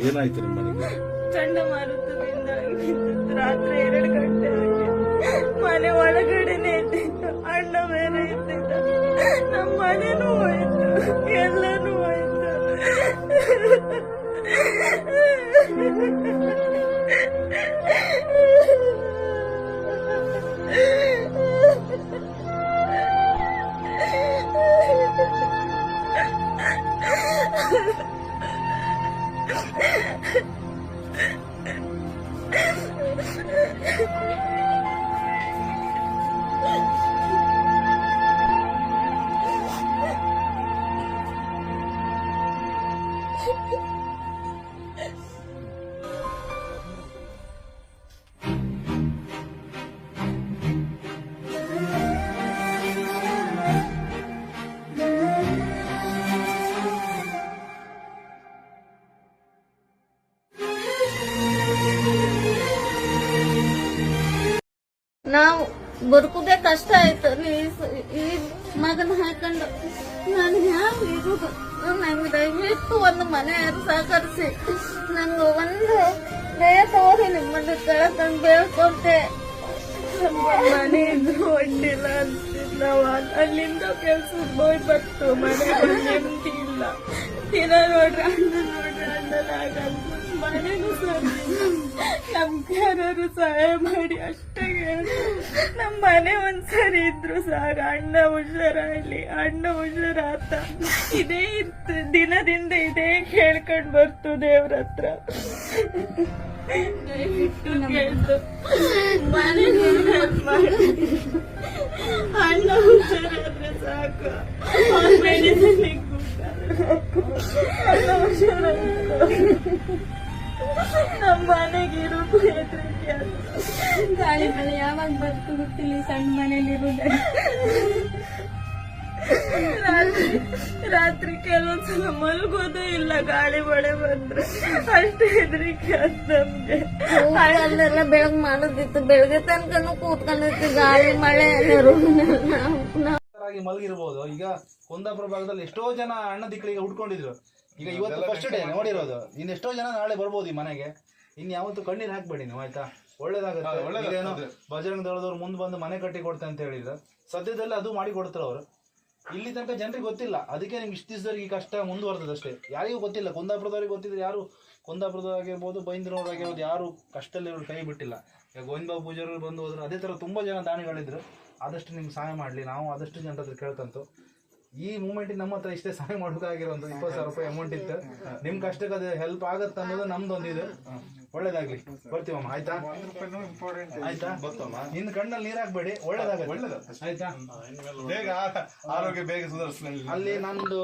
ಏನಾಯ್ತು ನಿಮ್ಮ ಮನೆಗೆ ರಾತ್ರಿ ಎರಡು ಗಂಟೆ ಮನೆ ಒಳಗಡೆನೆ ಇದ್ದಿತ್ತು ಅಣ್ಣ ಬೇರೆ ಇದ್ದಿದ್ದ ನಮ್ಮ ಮನೆನೂ ಹೋಯ್ತು, ಎಲ್ಲನೂ ಹೋಯ್ತು. ನಾವು ಬದುಕುದೇ ಕಷ್ಟ ಆಯ್ತು ಈ ಸ- ಈ ಮಗನ ಹಾಕೊಂಡು ನಾನು ಹ್ಯಾಂಗ ಇರುದು ನಂಗೆ ದಯವಿಟ್ಟು ಒಂದು ಮನೆ ಯಾರು ಸಹಕರಿಸಿ ನಂಗೆ ಒಂದು ದಯ ತೋರಿ ನಿಮ್ಮಲ್ಲಿ ಕಳ್ಕೊಂಡು ಬೇಡ್ಕೊಂತೆ ಮನೆ ಇದ್ರು ಒಡ್ಡಿಲ್ಲ ಅಲ್ಲಿಂದ ಕೆಲ್ಸ ಹೋಗಿ ಬರ್ತು. ಮನೆ ನೆಮ್ಮದಿ ಇಲ್ಲ. ದಿನ ನೋಡ್ರಿ ಅಣ್ಣ ನೋಡ್ರಿ ಅಣ್ಣನಾಗಲ್ಲ ಮನೆನೂ ಸರಿ ನಮ್ಗೆ ಯಾರು ಸಹಾಯ ಮಾಡಿ ಅಷ್ಟೇ ಹೇಳು ನಮ್ ಮನೆ ಒಂದ್ಸರಿ ಇದ್ರು ಸಾಕ ಅಣ್ಣ ಹುಷಾರಾಗ್ಲಿ ಅಣ್ಣ ಹುಷಾರಾತ ಇದೇ ಇತ್ತು ದಿನದಿಂದ ಇದೇ ಕೇಳ್ಕೊಂಡ್ ಬರ್ತು ದೇವ್ರ ಹತ್ರ. ದಯವಿಟ್ಟು ಕೇಳ್ತು ಮನೆ ಮಾಡಿ. ಅಣ್ಣ ಹುಷಾರಾದ್ರೆ ಸಾಕು. medicine ಗೆ ಅಣ್ಣ ಹುಷಾರಾದ್ರೆ ನಮ್ಮ ಮನೆಗೆ ಇರೋದು ಹೆದ್ರಿಕೆ ಗಾಳಿ ಮಳೆ ಯಾವಾಗ ಬರ್ತು ಗೊತ್ತಿಲ್ಲ ಸಣ್ಣ ಮನೇಲಿ ರಾತ್ರಿ ರಾತ್ರಿ ಕೆಲವೊಂದ್ಸಲ ಮಲ್ಗೋದು ಇಲ್ಲ ಗಾಳಿ ಮಳೆ ಬಂದ್ರೆ. ಅಷ್ಟು ಹೆದರಿಕೆ ಅಂತ ನಮ್ಗೆ. ಅಲ್ಲೆಲ್ಲ ಬೆಳಗ್ ಮಾಡೋದಿತ್ತು ಬೆಳಗ್ಗೆ ತನಕನು ಕೂತ್ಕೊಂಡಿತ್ತು ಗಾಳಿ ಮಳೆ ಮಲಗಿರ್ಬೋದು. ಈಗ ಕುಂದಾಪುರ ಭಾಗದಲ್ಲಿ ಎಷ್ಟೋ ಜನ ಅಣ್ಣ ದಿಕ್ಕಳಿಗೆ ಹುಡ್ಕೊಂಡಿದ್ರು. ಈಗ ಇವತ್ತು ಫಸ್ಟ್ ಡೇ ನೋಡಿರೋದು. ಇನ್ನು ಎಷ್ಟೋ ಜನ ನಾಳೆ ಬರ್ಬೋದು ಈ ಮನೆಗೆ. ಇನ್ ಯಾವತ್ತು ಕಣ್ಣೀರ್ ಹಾಕ್ಬೇಡಿ ನೀವು ಆಯ್ತಾ? ಒಳ್ಳೇದಾಗುತ್ತೆ. ಒಳ್ಳೇದೇನೋ ಬಜರಂಗ ದಳದವ್ರು ಮುಂದೆ ಬಂದು ಮನೆ ಕಟ್ಟಿ ಕೊಡ್ತೆ ಅಂತ ಹೇಳಿದ್ರು. ಸದ್ಯದಲ್ಲಿ ಅದು ಮಾಡಿ ಕೊಡ್ತಾರೆ ಅವರು. ಇಲ್ಲಿ ತನಕ ಜನರಿಗೆ ಗೊತ್ತಿಲ್ಲ. ಅದಕ್ಕೆ ನಿಮ್ಗೆ ಇಷ್ಟು ದಿವಸದವ್ರಿಗೆ ಈ ಕಷ್ಟ ಮುಂದುವರ್ತದೆ ಅಷ್ಟೇ. ಯಾರಿಗೂ ಗೊತ್ತಿಲ್ಲ. ಕುಂದಾಪುರದವ್ರಿಗೆ ಗೊತ್ತಿದ್ರೆ ಯಾರು ಕುಂದಾಪುರದಾಗಿರ್ಬೋದು ಬೈಂದ್ರವ್ರಾಗಿರ್ಬೋದು ಯಾರು ಕಷ್ಟದಲ್ಲಿ ಕೈ ಬಿಟ್ಟಿಲ್ಲ. ಈಗ ಗೋವಿಂದಬಾಬು ಪೂಜಾರಿ ಬಂದು ಹೋದ್ರು ಅದೇ ಥರ ತುಂಬ ಜನ ದಾನಿಗಳಿದ್ರು. ಆದಷ್ಟು ನಿಮ್ಗೆ ಸಹಾಯ ಮಾಡಲಿ. ನಾವು ಆದಷ್ಟು ಜನರ ಹತ್ರ ಕೇಳ್ಕಂತು ಈ ಮೂಮೆಂಟ್ ನಮ್ಮ ಹತ್ರ ಇಷ್ಟೇ ಸಹಾಯ ಮಾಡೋಕ್ಕಾಗಿರೋ ಒಂದು ಇಪ್ಪತ್ತು ಸಾವಿರ ರೂಪಾಯಿ ಅಮೌಂಟ್ ಇತ್ತು. ನಿಮ್ ಕಷ್ಟಕ್ಕೆ ಅದು ಹೆಲ್ಪ್ ಆಗತ್ತೆ ಅನ್ನೋದು ನಮ್ದು ಇದು. ಒಳ್ಳೇದಾಗ್ಲಿ. ಬರ್ತೀವಮ್ಮ ಆಯ್ತಾ? ಆಯ್ತಾ? ನಿನ್ನ ಕಣ್ಣಲ್ಲಿ ನೀರ್ ಹಾಕ್ಬೇಡಿ. ಒಳ್ಳೇದ. ಆಯ್ತಾ? ಬೇಗ ಆರೋಗ್ಯ ಬೇಗ ಸುಧಾರಿಸ್ಲಿ. ಅಲ್ಲಿ ನಂದು